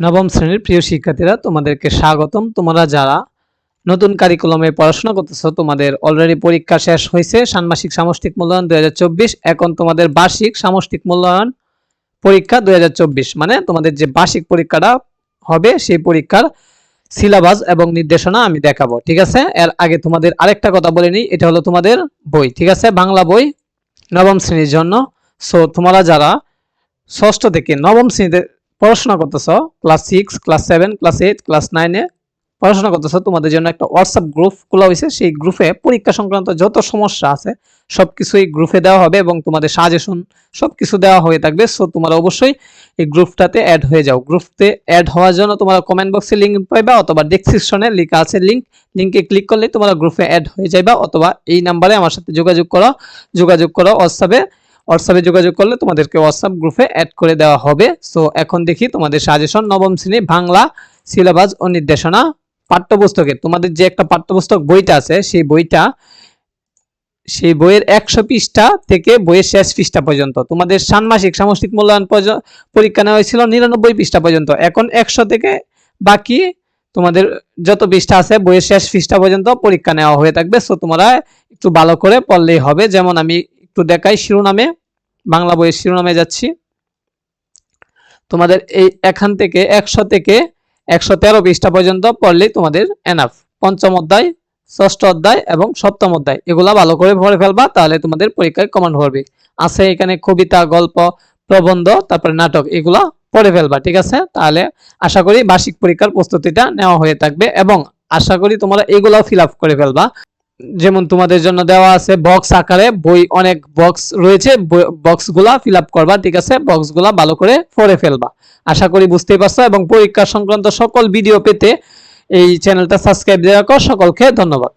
নবম শ্রেণির প্রিয় শিক্ষার্থীরা, তোমাদেরকে স্বাগতম। তোমরা যারা নতুন কারিকুলামে পড়াশোনা করতেছো, তোমাদের অলরেডি পরীক্ষা শেষ হয়েছে। ষান্মাসিক সামষ্টিক মূল্যায়ন দু হাজার চব্বিশ, এখন তোমাদের বার্ষিক সামষ্টিক মূল্যায়ন পরীক্ষা দু হাজার চব্বিশ। মানে তোমাদের যে বার্ষিক পরীক্ষাটা হবে, সেই পরীক্ষার সিলেবাস এবং নির্দেশনা আমি দেখাবো, ঠিক আছে? এর আগে তোমাদের আরেকটা কথা বলে নিই, এটা হলো তোমাদের বই, ঠিক আছে? বাংলা বই নবম শ্রেণির জন্য। সো তোমরা যারা ষষ্ঠ থেকে নবম শ্রেণীতে পড়াশোনা করতেছো class six class seven class eight class নাইনে পড়াশোনা করতেছো, তোমাদের জন্য একটা হোয়াটসঅ্যাপ গ্রুপ খোলা হয়েছে সেই গ্রুপে পরীক্ষা সংক্রান্ত যত সমস্যা আছে সব কিছুই গ্রুপে দেওয়া হবে এবং তোমাদের সাজেশন সব কিছু দেওয়া হয়ে থাকবে। সো তোমরা অবশ্যই এই গ্রুপটাতে অ্যাড হয়ে যাও। গ্রুপতে অ্যাড হওয়ার জন্য তোমরা কমেন্ট বক্সে লিঙ্ক পাইবা অথবা ডেসক্রিপশনে লেখা আছে লিঙ্ক লিঙ্কে ক্লিক করলে তোমরা গ্রুপে অ্যাড হয়ে যাইবা অথবা এই নাম্বারে আমার সাথে যোগাযোগ করো। যোগাযোগ করো হোয়াটসঅ্যাপে হোয়াটসঅ্যাপে যোগাযোগ করলে তোমাদেরকে হোয়াটসঅ্যাপ গ্রুপে অ্যাড করে দেওয়া হবে। সো এখন দেখি তোমাদের সাজেশন নবম শ্রেণি বাংলা সিলেবাস ও নির্দেশনা পাঠ্যপুস্তকে। তোমাদের যে একটা পাঠ্যপুস্তক বইটা আছে, সেই বইটা, সেই বইয়ের একশো পৃষ্ঠা থেকে বইয়ের শেষ পৃষ্ঠা পর্যন্ত। তোমাদের ষান্মাসিক সামষ্টিক মূল্যায়ন পরীক্ষা নেওয়া হয়েছিল নিরানব্বই পৃষ্ঠা পর্যন্ত। এখন একশো থেকে বাকি তোমাদের যত পৃষ্ঠা আছে, বইয়ের শেষ পৃষ্ঠা পর্যন্ত পরীক্ষা নেওয়া হয়ে থাকবে। সো তোমরা একটু ভালো করে পড়লেই হবে। যেমন আমি একটু দেখাই শিরোনামে। বাংলা বইয়ের শিরোনামে যাচ্ছি। তোমাদের এই এখান থেকে একশো থেকে একশো তেরো পৃষ্ঠা পর্যন্ত পড়লেই তোমাদের এনাফ পঞ্চম অধ্যায়, ষষ্ঠ অধ্যায় এবং সপ্তম অধ্যায়, এগুলা ভালো করে পড়ে ফেলবা, তাহলে তোমাদের পরীক্ষায় কমন পড়বে আছে এখানে কবিতা, গল্প, প্রবন্ধ, তারপরে নাটক, এগুলা পড়ে ফেলবা, ঠিক আছে? তাহলে আশা করি বার্ষিক পরীক্ষার প্রস্তুতিটা নেওয়া হয়ে থাকবে এবং আশা করি তোমরা এগুলাও ফিল আপ করে ফেলবা। যেমন তোমাদের জন্য দেওয়া আছে বক্স আকারে, বই অনেক বক্স রয়েছে বক্সগুলা ফিল আপ করবা, ঠিক আছে? বক্সগুলা ভালো করে পড়ে ফেলবা। আশা করি বুঝতেই পারছ, এবং পরীক্ষা সংক্রান্ত সকল ভিডিও পেতে এই চ্যানেলটা সাবস্ক্রাইব দিয়ে রাখো। সকলকে ধন্যবাদ।